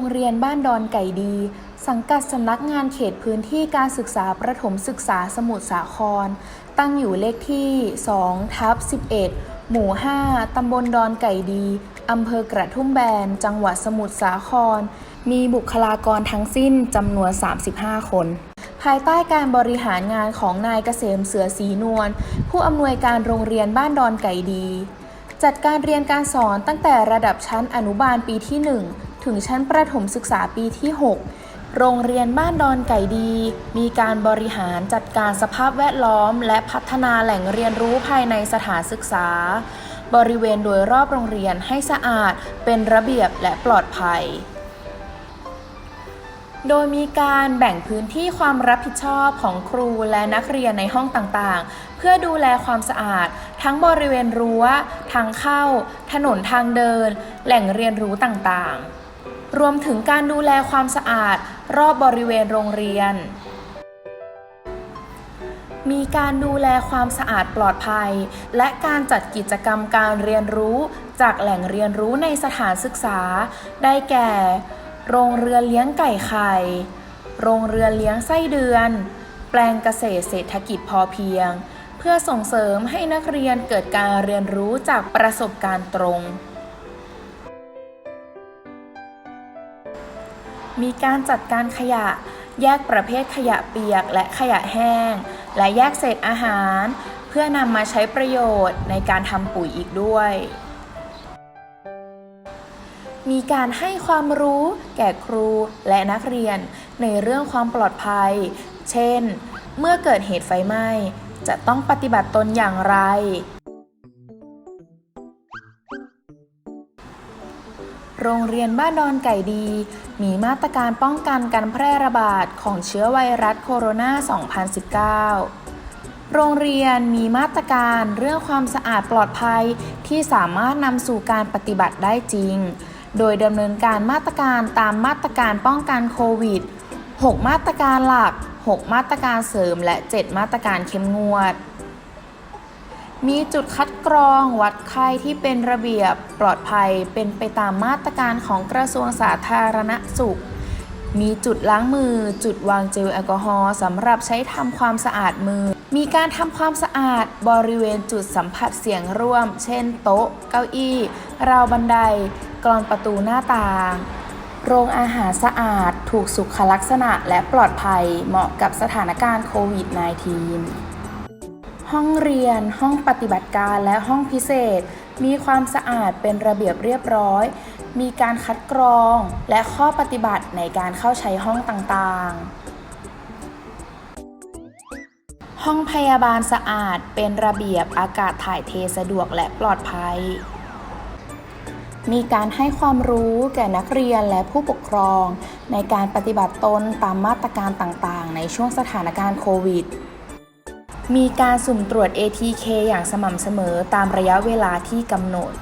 งเรียนบ้านดอนไก่ดี สังกัดสำนักงานเขตพื้นที่การศึกษาประถมศึกษาสมุทรสาคร ตั้งอยู่เลขที่ 2 ทับ 11 หมู่ 5 ตำบลดอนไก่ดี อำเภอกระทุ่มแบน จังหวัดสมุทรสาคร มีบุคลากรทั้งสิ้นจำนวน 35 คนภายใต้การบริหารงานของนายเกษมเสือสีนวลผู้อำนวยการโรงเรียนบ้านดอนไก่ดี จัดการเรียนการสอนตั้งแต่ระดับชั้นอนุบาลปีที่ 1 ถึงชั้นประถมศึกษาปีที่ 6 โรงเรียนบ้านดอนไก่ดี มีการบริหารจัดการสภาพแวดล้อม และพัฒนาแหล่งเรียนรู้ภายในสถานศึกษา บริเวณโดยรอบโรงเรียนให้สะอาด เป็นระเบียบและปลอดภัยโดยมีการแบ่งพื้นที่ความรับผิดชอบของครูและนักเรียนในห้องต่างๆ เพื่อดูแลความสะอาด ทั้งบริเวณรั้ว ทางเข้า ถนนทางเดิน แหล่งเรียนรู้ต่างๆ รวมถึงการดูแลความสะอาดรอบบริเวณโรงเรียน มีการดูแลความสะอาดปลอดภัย และการจัดกิจกรรมการเรียนรู้จากแหล่งเรียนรู้ในสถานศึกษา ได้แก่ โรงเรือนเลี้ยงไก่ไข่ โรงเรือนเลี้ยงไส้เดือน แปลงเกษตรเศรษฐกิจพอเพียง เพื่อส่งเสริมให้นักเรียนเกิดการเรียนรู้จากประสบการณ์ตรง มีการจัดการขยะ แยกประเภทขยะเปียกและขยะแห้ง และแยกเศษอาหาร เพื่อนำมาใช้ประโยชน์ในการทำปุ๋ยอีกด้วย มีการให้ความรู้แก่ครูและนักเรียนในเรื่องความปลอดภัย เช่น เมื่อเกิดเหตุไฟไหม้จะต้องปฏิบัติตนอย่างไร โรงเรียนบ้านดอนไก่ดี มีมาตรการป้องกันการแพร่ระบาดของเชื้อไวรัสโคโรนา 2019 โรงเรียนมีมาตรการเรื่องความสะอาดปลอดภัยที่สามารถนำสู่การปฏิบัติได้จริง โดยดำเนินการมาตรการตามมาตรการป้องกันโควิด 6 มาตรการหลัก 6 มาตรการเสริมและ 7 มาตรการเข้มงวด มีจุดคัดกรองวัดไข้ที่เป็นระเบียบปลอดภัยเป็นไปตามมาตรการของกระทรวงสาธารณสุข มีจุดล้างมือ จุดวางเจลแอลกอฮอล์สำหรับใช้ทำความสะอาดมือ มีการทำความสะอาดบริเวณจุดสัมผัสเสียงร่วม เช่น โต๊ะ เก้าอี้ ราวบันได กรอนประตูหน้าต่าง โรงอาหารสะอาด ถูกสุขลักษณะและปลอดภัยเหมาะกับสถานการณ์โควิด -19 ห้องเรียน ห้องปฏิบัติการและห้องพิเศษ มีความสะอาดเป็นระเบียบเรียบร้อย มีการคัดกรองและข้อปฏิบัติในการเข้าใช้ห้องต่างๆ ห้องพยาบาลสะอาดเป็นระเบียบอากาศถ่ายเทสะดวกและปลอดภัย มีการให้ความรู้แก่นักเรียนและผู้ปกครอง ในการปฏิบัติตนตามมาตรการต่างๆ ในช่วงสถานการณ์โควิด มีการสุ่มตรวจ ATK อย่างสม่ำเสมอตามระยะเวลาที่กำหนด